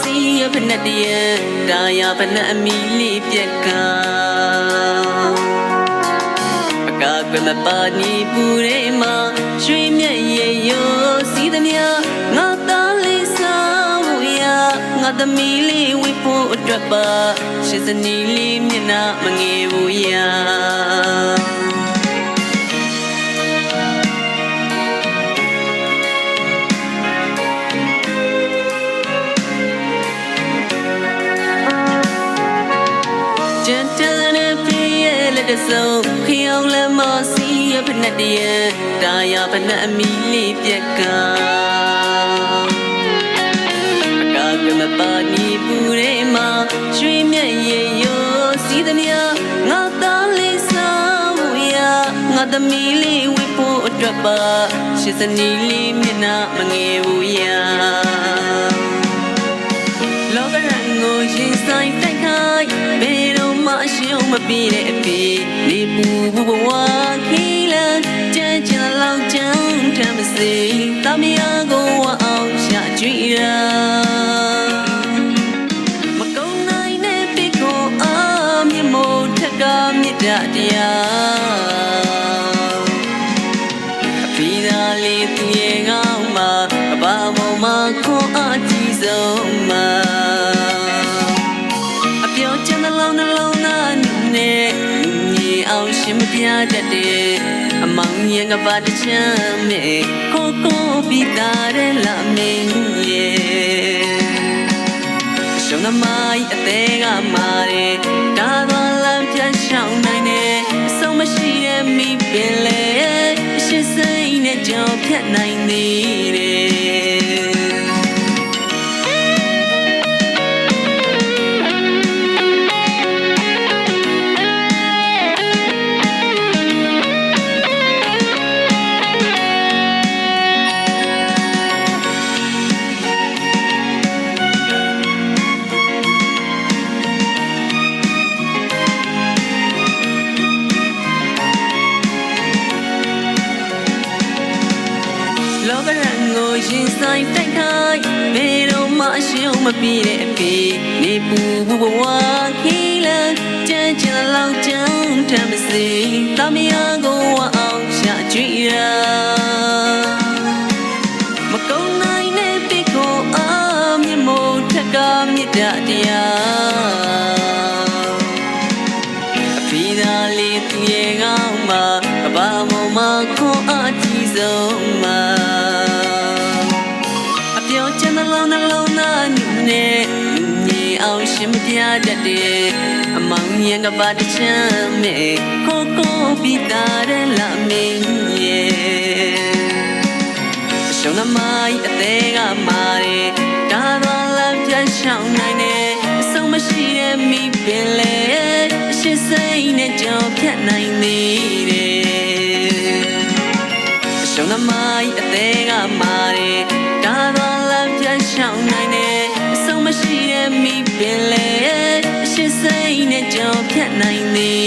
စီရဖနဲ့တရတာယာဖနဲ့အမီလေးပြက်ကပကာကမပါနီပူရဲမှာရွှေမြက်ရေရောစီးသမျှငါသားလေးစားဖို့ရငါသမီးလေးဝိဖို့အတွက်ပါရှစ်စနီလေးမျက်နှာမငယ်ဘူးရာ တစုံခရောင်လက်မစီးရဖနဲ့တရတာယာဖနဲ့အမီလေးပြက်ကပကာကမပါနီပူရဲမှာရွှေမြက်ရေရောစီးသမျှငါသားလေးစားဖို့ရငါသမီးလေးဝိဖို့အတွက်ပါရှစ်စနီလေးမျက်နှာမငယ်ဘူးရာလောကရန်ကိုရင်ဆိုင်တိုက်ခိုက် ဘယ်တော့မှအရှုံးမပြေတဲ့အဖြစ်နေပူဘူးဘဝခီလန်ကြမ်းကြမ်းလောက်ကြမ်းထမ်းမစေတမယာကိုဝ ရှင်မပြတတ်တဲ့အမောင်ရင်ကပါတချမ်းမဲ့ကိုကိုပြီးသားတဲ့လာမင်းရဲ့ရှုံးသမိုင်းအသေးကမာတယ်ဒါသွားလမ်းပြန်ရှောင်းနိုင်တယ်အဆုံးမရှိတဲ့မိပင်လေအရှင်းစိတ်နဲ့ကြောင်ဖြတ်နိုင်သေးတ ရန်ကိုရင်ဆိုင်တိုက်ခိုက်ဘယ်တော့မှအရှုံးမပြေတဲ့အဖြစ်နေပူဘူးဘဝခီလန်ကြမ်းကြမ်းလောက်ကြမ်းထမ်းမစေတမယာကိုဝအောင်ရှာကြွေရာ ရှင်မပြတတ်တဲ့အမောင်ရင်ကပါတချမ်းမဲ့ကိုကိုပြီးသားတဲ့လာမင်းရဲ့အရှုံးသမိုင်းအသေးကမာတယ်ဒါတော့လမ်းပြန်ရှောင်းနိုင်တယ်အဆုံးမရှိတဲ့မိပင်လေအရှင်းစိတ်နဲ့ကြောင်ဖြတ်နိုင်သေးတယ်အရှုံးသမိုင်းအသေးကမာတယ်ဒါတော့လမ်းပြန်ရှောင်းနိုင်တယ်အဆုံးမရှိတဲ့မိပင်လေအရှင်းစိတ် နဲ့ကြောင်ဖြတ်နိုင်သေး